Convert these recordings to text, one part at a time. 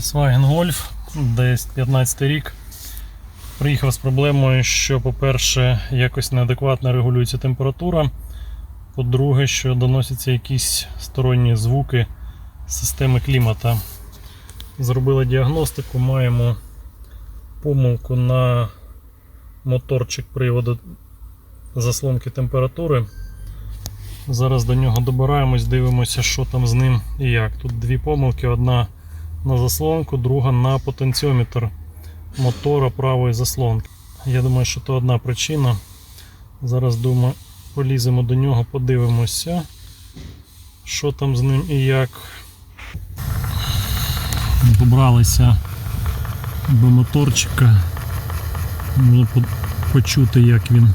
Volkswagen Golf, десь 15 рік. Приїхав з проблемою, що, по-перше, якось неадекватно регулюється температура. По-друге, що доносяться якісь сторонні звуки системи клімата. Зробили діагностику, маємо помилку на моторчик приводу заслонки температури. Зараз до нього добираємось, дивимося, що там з ним і як. Тут дві помилки: одна на заслонку, друга на потенціометр мотора правої заслонки. Я думаю, що то одна причина. Зараз думаю, поліземо до нього, подивимося, що там з ним і як. Добралися до моторчика. Можна почути, як він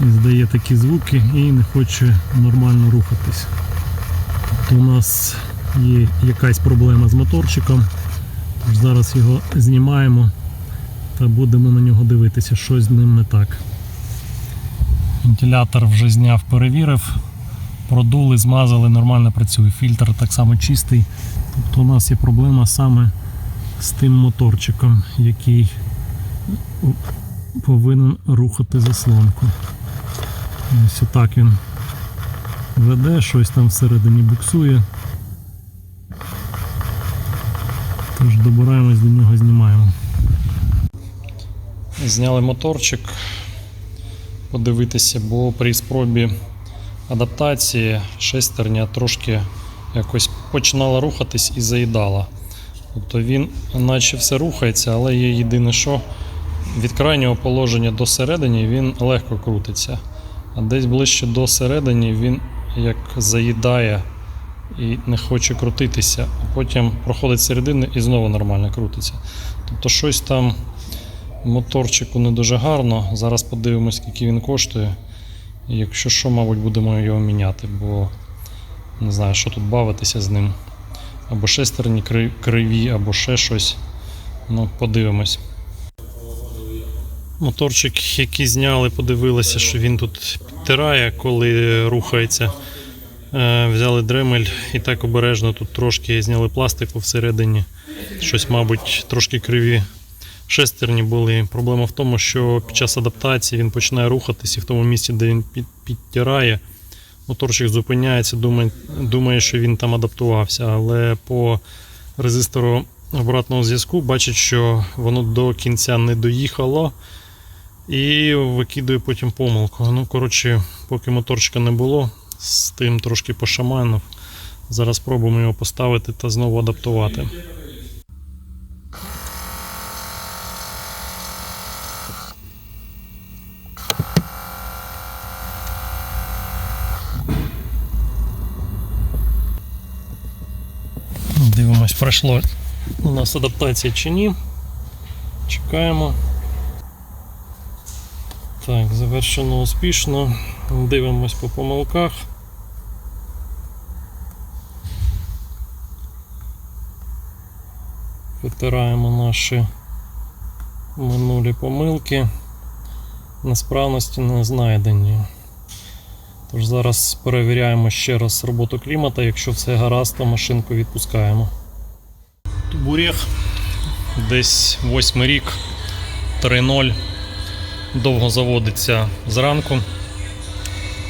здає такі звуки і не хоче нормально рухатись. Тобто у нас є якась проблема з моторчиком. Тож зараз його знімаємо та будемо на нього дивитися, що з ним не так. Вентилятор вже зняв, перевірив, продули, змазали, нормально працює. Фільтр так само чистий. Тобто у нас є проблема саме з тим моторчиком, який повинен рухати заслонку. Ось отак він веде, щось там всередині буксує. Тож добираємось до нього, знімаємо. Зняли моторчик, подивитися, бо при спробі адаптації шестерня трошки якось починала рухатись і заїдала. Тобто він наче все рухається, але є єдине що від крайнього положення до середини він легко крутиться. А десь ближче до середини він як заїдає і не хоче крутитися, а потім проходить середину і знову нормально крутиться. Тобто щось там моторчику не дуже гарно. Зараз подивимось, скільки він коштує. Якщо що, мабуть, будемо його міняти, бо не знаю, що тут бавитися з ним. Або шестерні криві, або ще щось. Ну, подивимось. Моторчик, який зняли, подивилися, що він тут підтирає, коли рухається. Е, Взяли дремель і так обережно тут трошки зняли пластику всередині. Щось, мабуть, трошки криві шестерні були. Проблема в тому, що під час адаптації він починає рухатись і в тому місці, де він підтирає, моторчик зупиняється, думає, думає, що він там адаптувався, але по резистору обратного зв'язку бачить, що воно до кінця не доїхало і викидує потім помилку. Ну, коротше, поки моторчика не було, з тим трошки пошаманив. Зараз спробуємо його поставити та знову адаптувати. Дивимось, пройшло у нас адаптація чи ні. Чекаємо. Так, завершено успішно. Дивимось по помилках. Витираємо наші минулі помилки. Несправності не знайдені. Тож зараз перевіряємо ще раз роботу клімата. Якщо все гаразд, то машинку відпускаємо. Тубурєх. Десь 8 рік 3.0 довго заводиться зранку.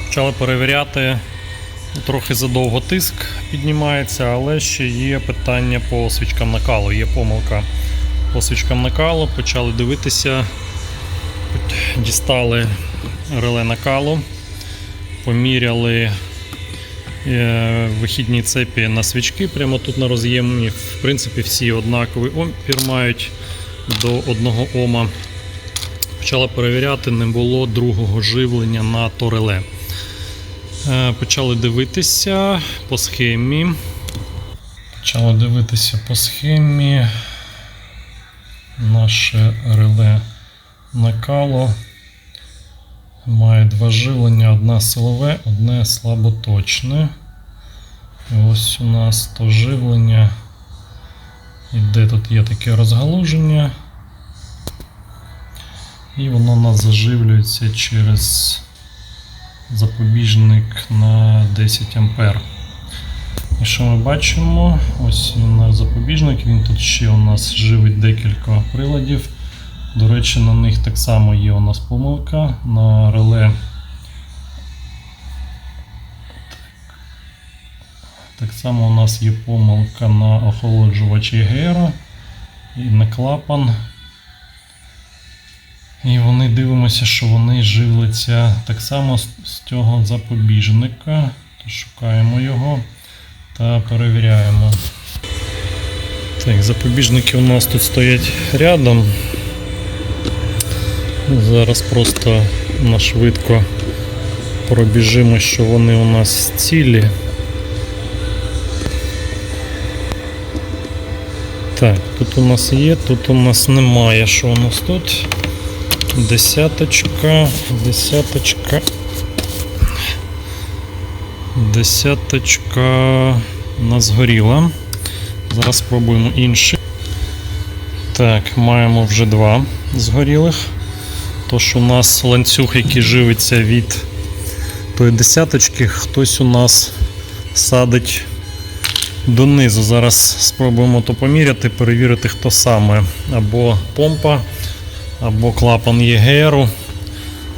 Почали перевіряти, трохи задовго тиск піднімається, але ще є питання по свічкам накалу, є помилка по свічкам накалу, почали дивитися, дістали реле накалу, поміряли е, вихідні цепі на свічки прямо тут на роз'ємі. В принципі, всі однаковий опір мають до одного ома почала перевіряти, не було другого живлення на то реле. Е, Почали дивитися по схемі. Почали дивитися по схемі. Наше реле накало. Має два живлення, одне силове, одне слаботочне. І ось у нас то живлення. Іде тут є таке розгалуження. І воно у нас заживлюється через запобіжник на 10 ампер. І що ми бачимо? Ось він наш запобіжник, він тут ще у нас живить декілька приладів. До речі, на них так само є у нас помилка на реле. Так само у нас є помилка на охолоджувач ЄГР і на клапан. І вони дивимося, що вони живляться так само з, цього запобіжника. То шукаємо його та перевіряємо. Так, запобіжники у нас тут стоять рядом. Зараз просто на швидко пробіжимо, що вони у нас цілі. Так, тут у нас є, тут у нас немає. Що у нас тут? Десяточка, десяточка. Десяточка у нас горіла. Зараз спробуємо інший. Так, маємо вже два згорілих. Тож у нас ланцюг, який живиться від тої десяточки, хтось у нас садить донизу. Зараз спробуємо то поміряти, перевірити, хто саме. Або помпа, або клапан ЄГРу.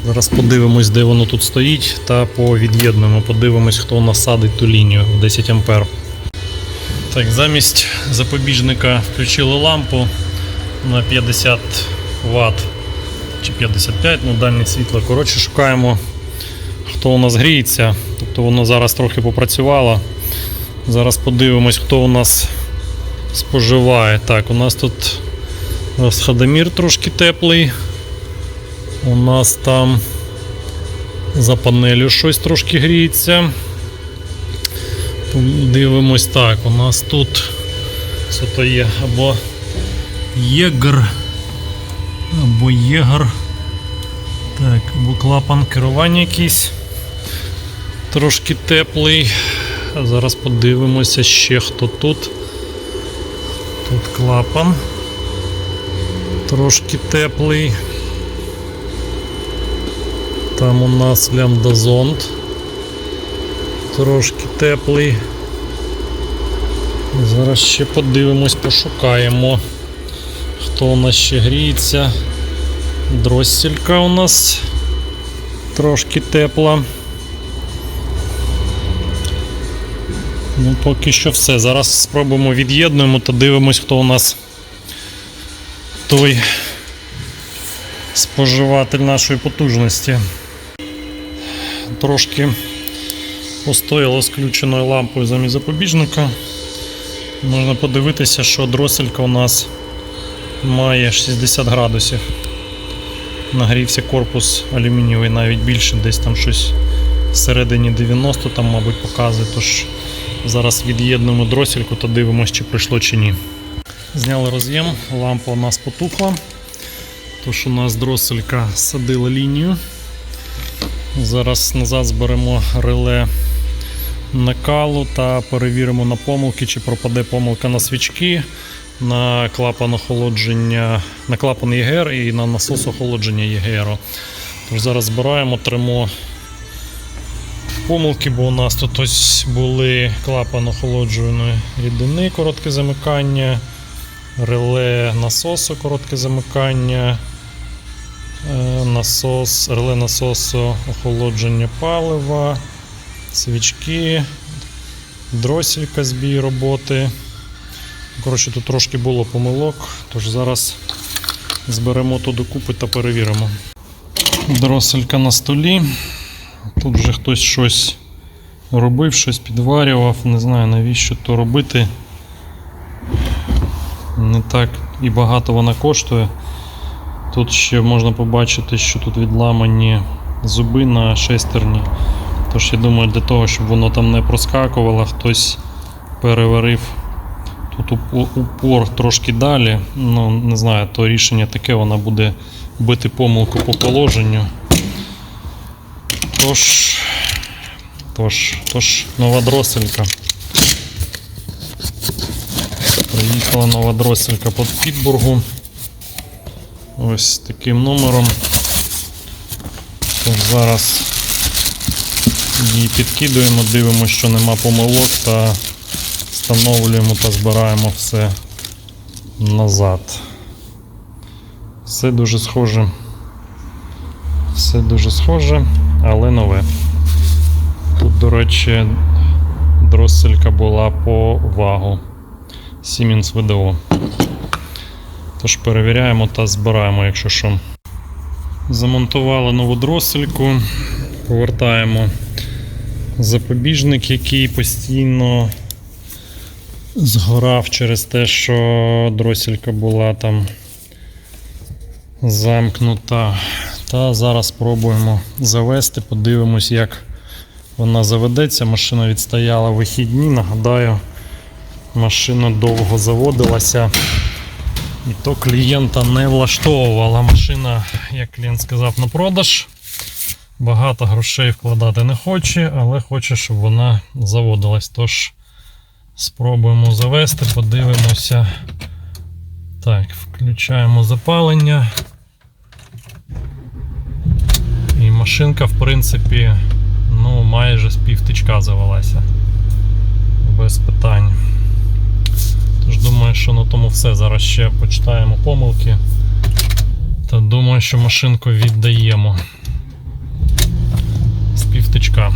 Зараз подивимось, де воно тут стоїть, та повід'єднуємо, подивимось, хто у нас садить ту лінію в 10 А. Так, замість запобіжника включили лампу на 50 Вт чи 55, ну дальнє світло. Коротше, шукаємо, хто у нас гріється. Тобто воно зараз трохи попрацювало. Зараз подивимось, хто у нас споживає. Так, у нас тут розходомір трошки теплий. У нас там за панелю щось трошки гріється. Дивимось так, у нас тут що то є або єгр, або єгр. Так, або клапан керування якийсь трошки теплий. Зараз подивимося ще хто тут. Тут клапан. Трошки теплий. Там у нас лямбдазонд. Трошки теплий. Зараз ще подивимось, пошукаємо. Хто у нас ще гріється. Дросселька у нас трошки тепла. Ну, поки що все. Зараз спробуємо від'єднуємо та дивимось, хто у нас той споживатель нашої потужності. Трошки постояло з включеною лампою замість запобіжника. Можна подивитися, що дроселька у нас має 60 градусів. Нагрівся корпус алюмінієвий навіть більше, десь там щось всередині 90 там, мабуть, показує. Тож зараз від'єднуємо дросельку та дивимося, чи пройшло чи ні. Зняли роз'єм, лампа у нас потухла. Тож у нас дроселька садила лінію. Зараз назад зберемо реле накалу та перевіримо на помилки, чи пропаде помилка на свічки, на клапан охолодження, на клапан ЄГР і на насос охолодження ЄГР. Тож зараз збираємо, тримо помилки, бо у нас тут ось були клапан охолоджуваної рідини, коротке замикання, реле насосу, коротке замикання. Е, насос, реле насосу охолодження палива, свічки, дросілька збій роботи. Коротше, тут трошки було помилок, тож зараз зберемо то докупи та перевіримо. Дроселька на столі. Тут вже хтось щось робив, щось підварював, не знаю навіщо то робити. Не так і багато вона коштує. Тут ще можна побачити, що тут відламані зуби на шестерні. Тож я думаю, для того, щоб воно там не проскакувало, хтось переварив тут упор трошки далі. Ну, не знаю, то рішення таке, вона буде бити помилку по положенню. Тож, тож, тож, нова дроселька. Приїхала нова дроселька під Підбургу. Ось таким номером. Тож зараз її підкидуємо, дивимося, що нема помилок та встановлюємо та збираємо все назад. Все дуже схоже. Все дуже схоже, але нове. Тут, до речі, дросселька була по вагу. Siemens VDO. Тож перевіряємо та збираємо, якщо що. Замонтували нову дроссельку, повертаємо запобіжник, який постійно згорав через те, що дроселька була там замкнута. Та зараз спробуємо завести, подивимось, як вона заведеться. Машина відстояла вихідні. Нагадаю, машина довго заводилася. І то клієнта не влаштовувала. Машина, як клієнт сказав, на продаж. Багато грошей вкладати не хоче, але хоче, щоб вона заводилась. Тож спробуємо завести, подивимося. Так, включаємо запалення. І машинка, в принципі, ну, майже з півтичка завелася. Без питань. Тож думаю, що на тому все. Зараз ще почитаємо помилки. Та думаю, що машинку віддаємо з півтичка.